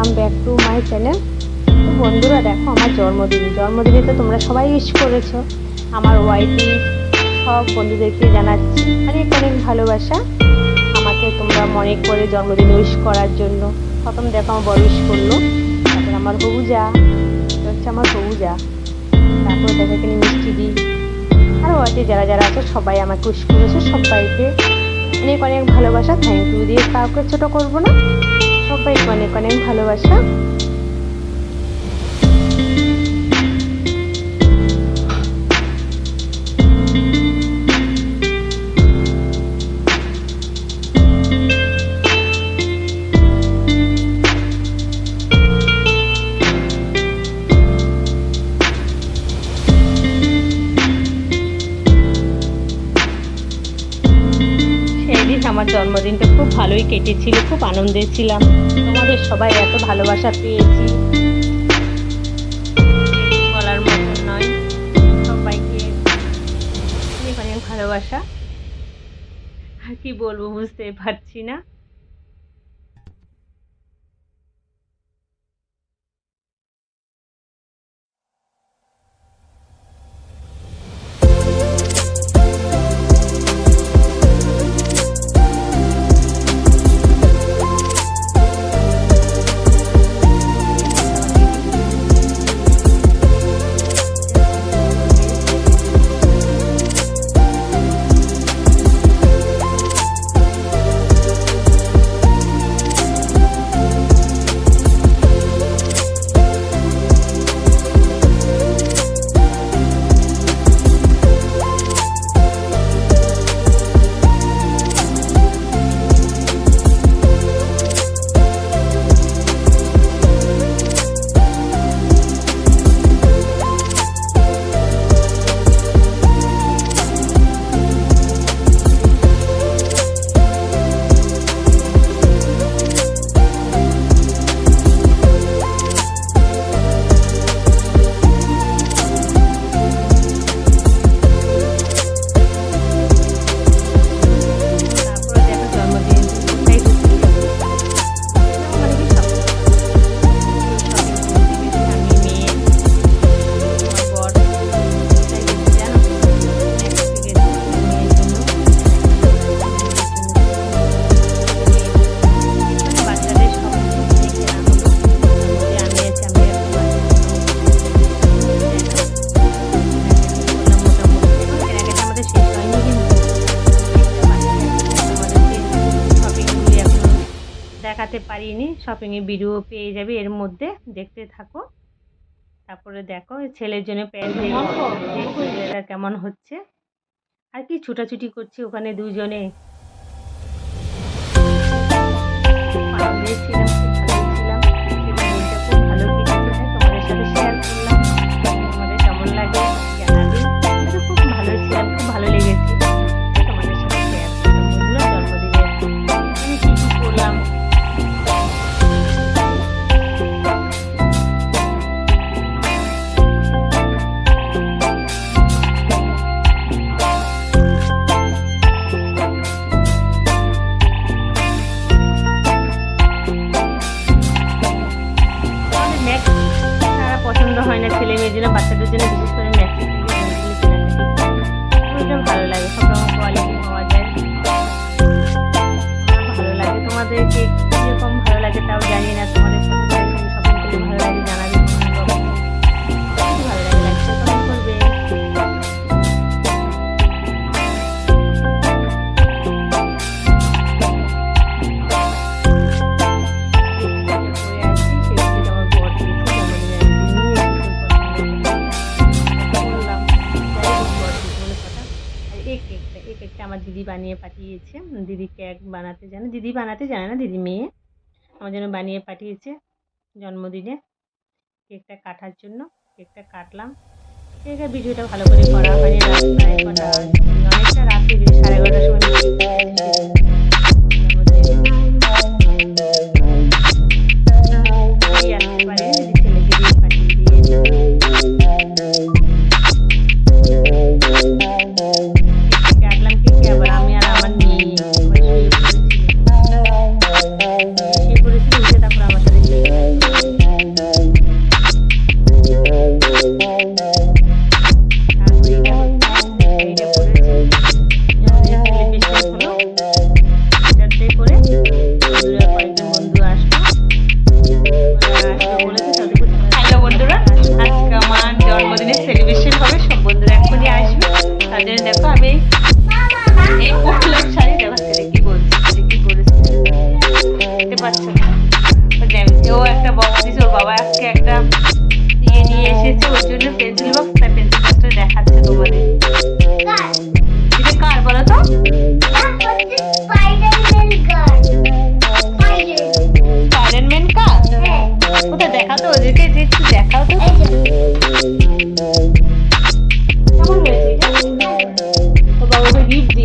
Welcome back to my channel বন্ধুরা দেখো, আমার জন্মদিন। জন্মদিনে তো তোমরা সবাই উইশ করেছ। আমার ওয়াইফি সব বন্ধুদেরকে জানাচ্ছি অনেক অনেক ভালোবাসা। আমাকে তোমরা মনে করে জন্মদিন উইশ করার জন্য। প্রথম দেখো আমার বড় উইশ করল। তারপর আমার এটা হচ্ছে আমার বউজা। তারপর দেখো এখানে মিষ্টি দিই আরও আছে যারা যারা আছে, সবাই আমাকে উইশ করেছে। সবাইকে অনেক অনেক ভালোবাসা। থ্যাংক ইউ দিয়ে কাউকে ছোটো করব না। সবাইকে অনেক অনেক ভালোবাসা। আমার জন্মদিনটা খুব ভালোই কেটেছিল, খুব আনন্দে ছিলাম। তোমাদের সবাই এত ভালোবাসা পেয়েছি। বলার মতন নয়। সবাইকে অনেক অনেক ভালোবাসা। আর কি বলব বুঝতে পারছি না। পারিনি শপিংয়ের ভিডিও পেয়ে যাবে এর মধ্যে, দেখতে থাকো। তারপরে দেখো ছেলের জন্য প্যান্ট কেমন হচ্ছে। আর কি ছুটাছুটি করছি ওখানে দুজনে। হয় না ছেলে মেয়ের জন্য, বাচ্চাদের জন্য বিশেষ করে ম্যাক্সি ভালো লাগে। সব রকম কোয়ালিটি পাওয়া যায়। ভালো লাগে। তোমাদেরকে দিদি বানিয়ে পাঠিয়েছে। দিদি কেক বানাতে জানে, দিদি বানাতে জানে না, দিদি মেয়ে। আমার জন্য বানিয়ে পাঠিয়েছে জন্মদিনে। কেকটা কাটার জন্য, কেকটা কাটলাম। কেকের ভিডিওটা ভালো করে করা হয়নি, রাস্তায় কটা অনেকটা সাড়ে এগারোটার সময়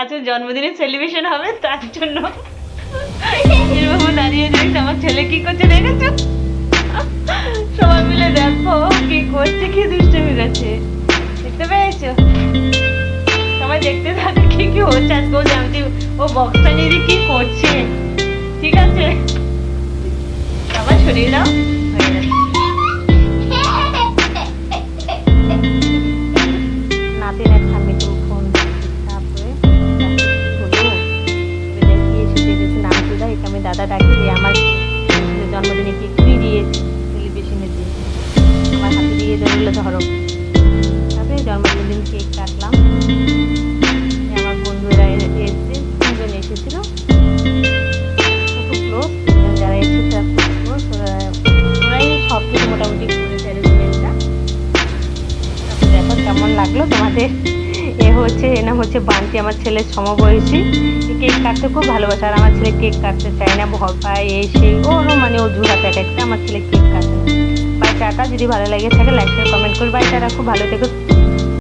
আজকে জন্মদিনের সেলিব্রেশন হবে, তার জন্য দাঁড়িয়ে দেখছে আমার ছেলে কি করছে সবাই মিলে দেখো কি করছে, কি গেছে দেখতে পেয়েছ? সবাই দেখতে থাকে কি কি হচ্ছে, আজকে ও জানতে, ও নিয়ে কি করছে, ঠিক আছে? আবার সরিয়ে দাও। ধরো। তারপরে জন্মদিন কেক কাটলাম। আমার বন্ধুরা এ- এসছে, তিনজন এসেছিল। যারা এসেছে সব কিছু মোটামুটি করেছে কেমন লাগল তোমাদের। এ হচ্ছে, এ নাম হচ্ছে বান্টি, আমার ছেলের সমবয়সী। কেক কাটতে খুব ভালোবাসে। আর আমার ছেলে কেক কাটতে চায় না, ভয় পায় এই সেই। ওরও মানে অজুহাত এক একটা আমার ছেলে কেক কাটে টাটা যদি ভালো লাগে থাকে লাইক শেয়ার কমেন্ট করবে। বাই টাটা খুব ভালো থেকো।